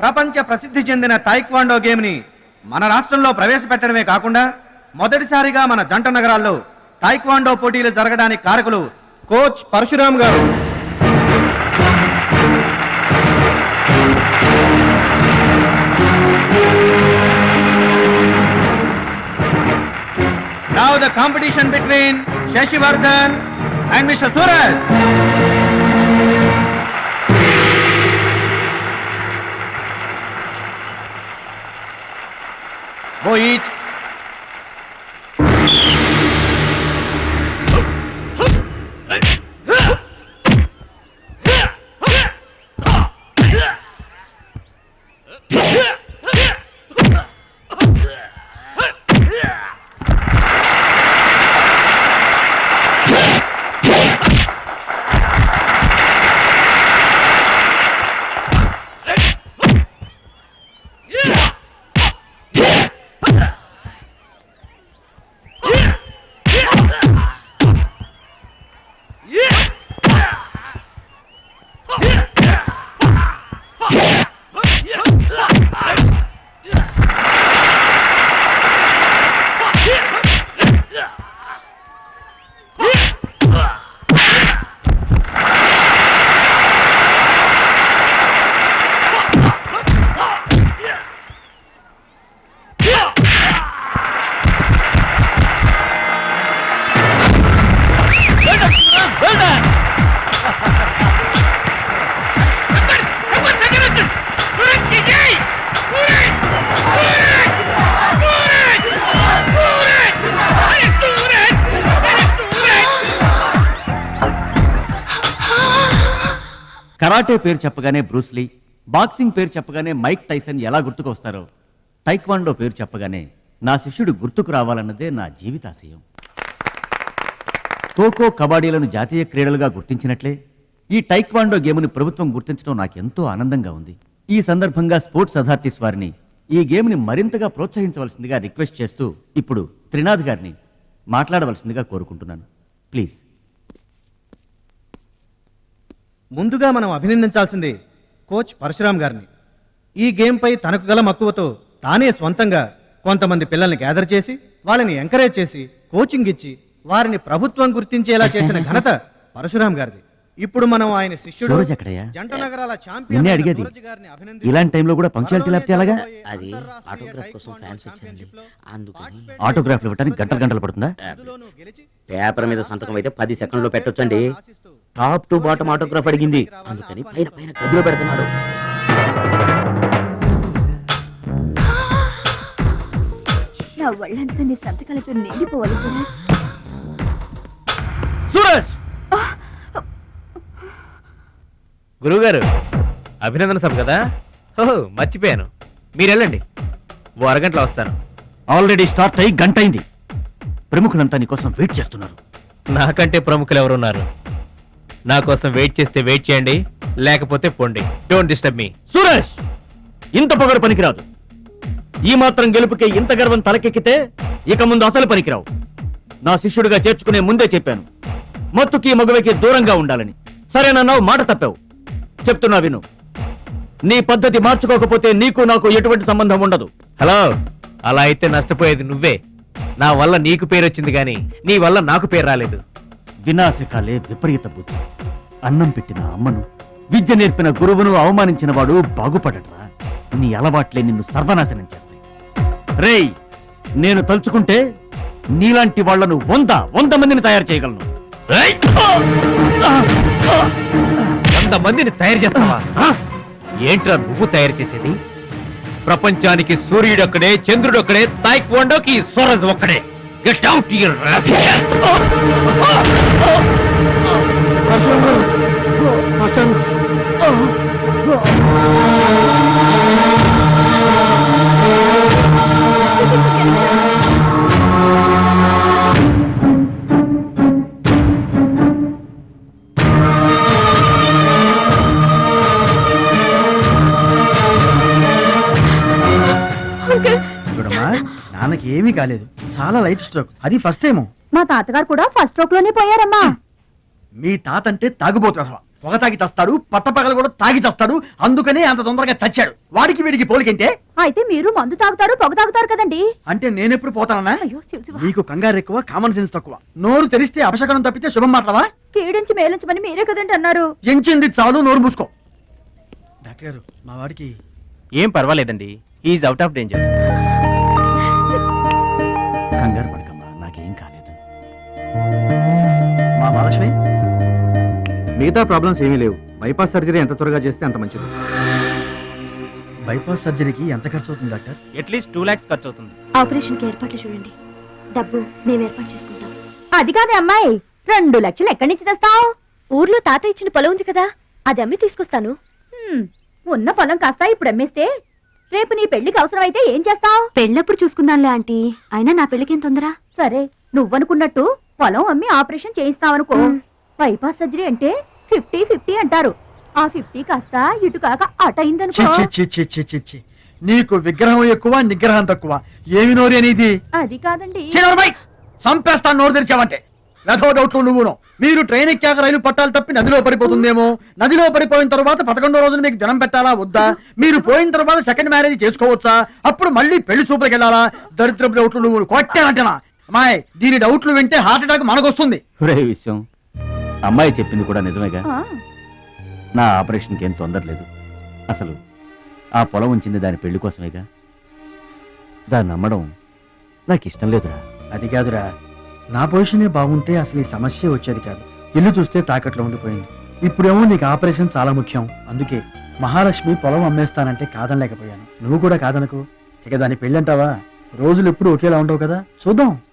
ప్రపంచ ప్రసిద్ధి చెందిన తాయిక్వాండో గేమ్ని మన రాష్ట్రంలో ప్రవేశపెట్టడమే కాకుండా మొదటిసారిగా మన జంట నగరాల్లో తాయిక్వాండో పోటీలు జరగడానికి కారకులు కోచ్ పరశురామ్ గారు Now the competition between Shashivardhan and Mr. Suraj. Боїть. Karate పేరు చెప్పగానే బ్రూస్లీ బాక్సింగ్ పేరు చెప్పగానే మైక్ టైసన్ ఎలా గుర్తుకు వస్తారో టైక్వాండో పేరు చెప్పగానే నా శిష్యుడు గుర్తుకు రావాలన్నదే నా జీవితాశయం. ఖోఖో కబడ్డీలను జాతీయ క్రీడలుగా గుర్తించినట్లే ఈ టైక్వాండో గేమ్ని ప్రభుత్వం గుర్తించడం నాకెంతో ఆనందంగా ఉంది. ఈ సందర్భంగా స్పోర్ట్స్ అథారిటీస్ వారిని ఈ గేమ్ని మరింతగా ప్రోత్సహించవలసిందిగా రిక్వెస్ట్ చేస్తూ ఇప్పుడు త్రినాథ్ గారిని మాట్లాడవలసిందిగా కోరుకుంటున్నాను. ప్లీజ్. ముందుగా మనం అభినందించాల్సింది కోచ్ పరశురామ్ గారిని. ఈ గేమ్పై తనకు గల మక్కువతో తానే స్వంతంగా కొంతమంది పిల్లల్ని గ్యాదర్ చేసి వాళ్ళని ఎంకరేజ్ చేసి కోచింగ్ ఇచ్చి వారిని ప్రభుత్వం గుర్తించేలా చేసిన ఘనత పరశురామ్ గారిది. ఇప్పుడు మనం ఆయన శిష్యుడు? జంట నగరాల నిన్నే అడిగేది. ఇలాంటి టైంలో కూడా punctuality లేకపోతే ఎలాగా? అది ఆటోగ్రాఫ్ కోసం ఫ్యాన్స్ వచ్చారండి అందుకని ఆటోగ్రాఫ్లు ఇవ్వడానికి గంటలు గంటలు పడుతుందా? పేపర్ మీద సంతకం అయితే పది సెకండ్లో పెట్టొచ్చండి. టాప్ టు బాటమ్ ఆటోగ్రాఫ్ అడిగింది. అందుకని పైన పైన గదిలో పెడుతున్నాడు. నా ఒళ్ళంతా నీ సంతకాలతో నిండిపోవాలి సురేష్. సూరజ్ గురువుగారు అభినందన సభ కదా? ఓహో మర్చిపోయాను. మీరు వెళ్ళండి ఓ అరగంటలో వస్తాను. ఆల్రెడీ స్టార్ట్ అయ్యి గంట అయింది ప్రముఖులంతా నీకోసం వెయిట్ చేస్తున్నారు. నాకంటే ప్రముఖులు ఎవరున్నారు నా కోసం వెయిట్ చేస్తే వెయిట్ చేయండి లేకపోతే పొండి. Don't disturb me Suresh! ఇంత పొగరు పనికిరాదు. ఈ మాత్రం గెలుపుకే ఇంత గర్వం తలకెక్కితే ఇక ముందు అసలు పనికిరావు. నా శిష్యుడిగా చేర్చుకునే ముందే చెప్పాను. మత్తుకి మగవకి దూరంగా ఉండాలని. సరేనన్నావు మాట తప్పావు. చెప్తున్నా విను. నీ పద్ధతి మార్చుకోకపోతే నీకు నాకు ఎటువంటి సంబంధం ఉండదు. హలో అలా అయితే నష్టపోయేది నువ్వే. నా వల్ల నీకు పేరు వచ్చింది కానీ నీ వల్ల నాకు పేరు రాలేదు. వినాశకాలే విపరీత బుద్ధి. అన్నం పెట్టిన అమ్మను విద్య నేర్పిన గురువును అవమానించిన వాడు బాగుపడటరా నీ అలవాట్లే నిన్ను సర్వనాశనం చేస్తాయి. రేయ్ నేను తలుచుకుంటే నీలాంటి వాళ్ళను వంద వంద మందిని తయారు చేయగలను! వంద మందిని తయారు చేస్తావా! ఏంట్రా నువ్వు తయారు చేసేది? ప్రపంచానికి సూర్యుడు ఒక్కడే చంద్రుడు ఒక్కడే తాయిక్వాండోకి సూరజ్ ఒక్కడే. గెట్ అవుట్ యువర్ చూడమ్మా ఏమీ కాలేదు. చాలా లైట్ స్ట్రోక్. అది ఫస్ట్ టైం మా తాతగారు కూడా ఫస్ట్ స్ట్రోక్లోనే పోయారమ్మా మీ తాత అంటే తాగుబోతు పొగ తాగి చస్తాడు పట్టపగలు కూడా తాగి చస్తాడు అందుకనే అంత తొందరగా చచ్చాడు. వాడికి వీడికి పోలికంటే? అయితే మీరు మందు తాగుతారు పొగ తాగుతారు కదండి. అంటే నేనెప్పుడు పోతానన్నా? అయ్యో శివ శివ. నీకు కంగారు ఎక్కువ కామన్ సెన్స్ తక్కువ. నోరు తెరిస్తే అపశకనం తప్పితే శుభం మాట్లాడవా? కీడించి మేలించమని మీరే కదండి అన్నారు. ఎంచింది చాలు నోరు మూసుకో. డాక్టర్ గారు మా వాడికి ఏం పర్వాలేదండి. ఈజ్ అవుట్ ఆఫ్ డేంజర్ మా మహాలక్ష్మి మిగతా ప్రాబ్లమ్స్ ఏమీ లేవు. బైపాస్ సర్జరీ ఎంత త్వరగా చేస్తే అంత మంచిది. బైపాస్ సర్జరీకి ఎంత ఖర్చు అవుతుంది డాక్టర్? అట్లీస్ట్ టూ లాక్స్ ఖర్చు అవుతుంది ఆపరేషన్కి ఏర్పాట్లు చూడండి. డబ్బు మేము ఏర్పాటు చేసుకుంటాం. అది కాదే అమ్మాయి రెండు లక్షలు ఎక్కడి నుంచి తెస్తావు? ఊర్లో తాత ఇచ్చిన పొలం ఉంది కదా అది అమ్మి తీసుకొస్తాను. ఉన్న పొలం కాస్త ఇప్పుడు అమ్మేస్తే రేపు నీ పెళ్ళికి అవసరమైతే ఏం చేస్తావు? పెళ్ళప్పుడు చూసుకుందాంలే ఆంటీ. అయినా నా పెళ్ళికేం తొందర? సరే నువ్వనుకున్నట్టు పొలం అమ్మి ఆపరేషన్ చేయిస్తావనుకో. బైపాస్ సర్జరీ అంటే ఫిఫ్టీ ఫిఫ్టీ అంటారు. ఆ ఫిఫ్టీ కాస్త ఇటు కాక అటు చి అయిందనుకో చి చి చి చి చి చి నీకు విగ్రహం ఎక్కువ నిగ్రహం తక్కువ. ఏమి నోరు అనేది? అది కాదండి. చంపేస్తాను నోరు తెరిచావంటే. వెధవ డౌట్లు నువ్వును. మీరు ట్రైన్ ఎక్కాక రైలు పట్టాలు తప్పి నదిలో పడిపోతుందేమో? నదిలో పడిపోయిన తర్వాత పదకొండో రోజున మీకు జనం పెట్టాలా వద్దా? మీరు పోయిన తర్వాత సెకండ్ మ్యారేజ్ చేసుకోవచ్చా? అప్పుడు మళ్ళీ పెళ్ళి చూపులకు వెళ్ళాలా దరిద్రపు డౌట్లు నువ్వు కొట్టానంటనా అమ్మాయి దీని డౌట్లు వింటే హార్ట్ అటాక్ మనకొస్తుంది. ఒరే విషయం అమ్మాయి చెప్పింది కూడా నిజమేగా? ఆ, నా ఆపరేషన్కి ఏం తొందర లేదు. అసలు ఆ పొలం ఉంచింది దాని పెళ్ళి కోసమేగా? దాన్ని నమ్మడం నాకు ఇష్టం లేదురా. అది కాదురా. నా పొజిషనే బాగుంటే అసలు ఈ సమస్య వచ్చేది కాదు. ఇల్లు చూస్తే తాకట్లో ఉండిపోయింది. ఇప్పుడేమో నీకు ఆపరేషన్ చాలా ముఖ్యం. అందుకే మహాలక్ష్మి పొలం అమ్మేస్తానంటే కాదనలేకపోయాను. నువ్వు కూడా కాదనకు. ఇక దాని పెళ్ళంటావా? రోజులు ఎప్పుడు ఒకేలా ఉండవు కదా? చూద్దాం.